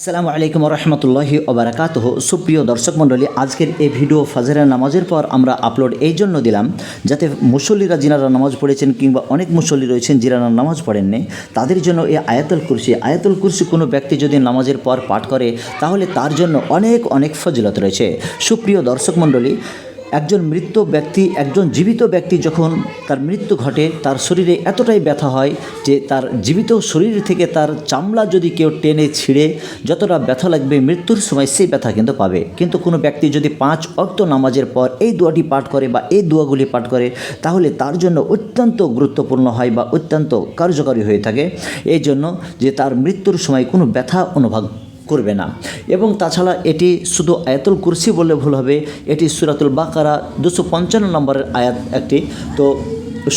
আসসালামু আলাইকুম রহমতুল্লাহি ওবরাকাতহ। সুপ্রিয় দর্শক মণ্ডলী, আজকের এই ভিডিও ফাজরের নামাজের পর আমরা আপলোড এই জন্য দিলাম, যাতে মুসল্লিরা যিনারা নামাজ পড়েছেন কিংবা অনেক মুসল্লি রয়েছেন যিনারা নামাজ পড়েননি, তাদের জন্য এই আয়াতুল কুরসি আয়াতুল কুরসি কোনো ব্যক্তি যদি নামাজের পর পাঠ করে, তাহলে তার জন্য অনেক অনেক ফজিলত রয়েছে। সুপ্রিয় দর্শক মণ্ডলী একজন মৃত ব্যক্তি, একজন জীবিত ব্যক্তি যখন তার মৃত্যু ঘটে, তার শরীরে এতটাই ব্যথা হয় যে তার জীবিত শরীর থেকে তার চামড়া যদি কেউ টেনে ছিঁড়ে, যতটা ব্যথা লাগবে মৃত্যুর সময় সেই ব্যথা কিন্তু পাবে। কিন্তু কোনো ব্যক্তি যদি পাঁচ অক্ত নামাজের পর এই দোয়াটি পাঠ করে বা এই দোয়াগুলি পাঠ করে, তাহলে তার জন্য অত্যন্ত গুরুত্বপূর্ণ হয় বা অত্যন্ত কার্যকরী হয়ে থাকে। এই জন্য যে তার মৃত্যুর সময় কোনো ব্যথা অনুভব করবে না। এবং তাছাড়া এটি শুধু আয়াতুল কুরসি বললে ভুল হবে, এটি সুরাতুল বাকারা দুশো পঞ্চান্ন নম্বরের আয়াত একটি। তো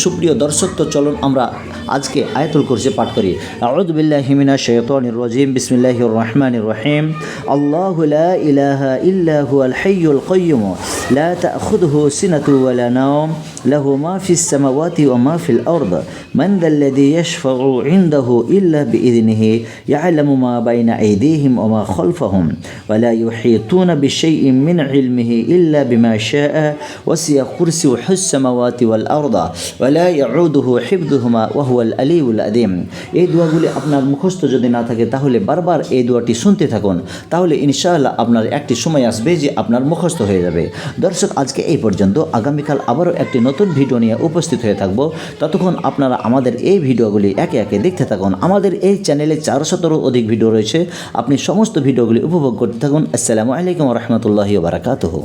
সুপ্রিয় দর্শক, তো চলুন আমরা আজকে আয়াতুল কুরসি পাঠ করি। আউযুবিল্লাহি মিনাশ শাইতানির রাজিম, বিসমিল্লাহির রহমানির রহিম। আল্লাহু লা ইলাহা ইল্লা হুয়াল হাইয়ুল কাইয়্যুম। لا تأخذه سنة ولا نوم. له ما في السماوات وما في الأرض. من ذا الذي يشفع عنده إلا بإذنه يعلم ما بين أيديهم وما خلفهم ولا يحيطون بشيء من علمه إلا بما شاء. وسع كرسيه السماوات والأرض ولا يعوده حفظهما وهو الألي الأديم এই দোয়াগুলি আপনার মুখস্থ যদি না থাকে তাহলে বারবার এই দোয়াটি শুনতে থাকুন। তাহলে ইনশাআল্লাহ আপনার একটি সময় আসবে যে আপনার মুখস্থ হয়ে যাবে। দর্শক, আজকে এই পর্যন্ত। আগামীকাল আবারও একটি নতুন ভিডিও নিয়ে উপস্থিত হয়ে থাকব। ততক্ষণ আপনারা আমাদের এই ভিডিওগুলি একে একে দেখতে থাকুন। আমাদের এই চ্যানেলে চারশতরও অধিক ভিডিও রয়েছে। আপনি সমস্ত ভিডিওগুলি উপভোগ করতে থাকুন। আসসালামু আলাইকুম রহমতুল্লাহি বারাকাতুহু।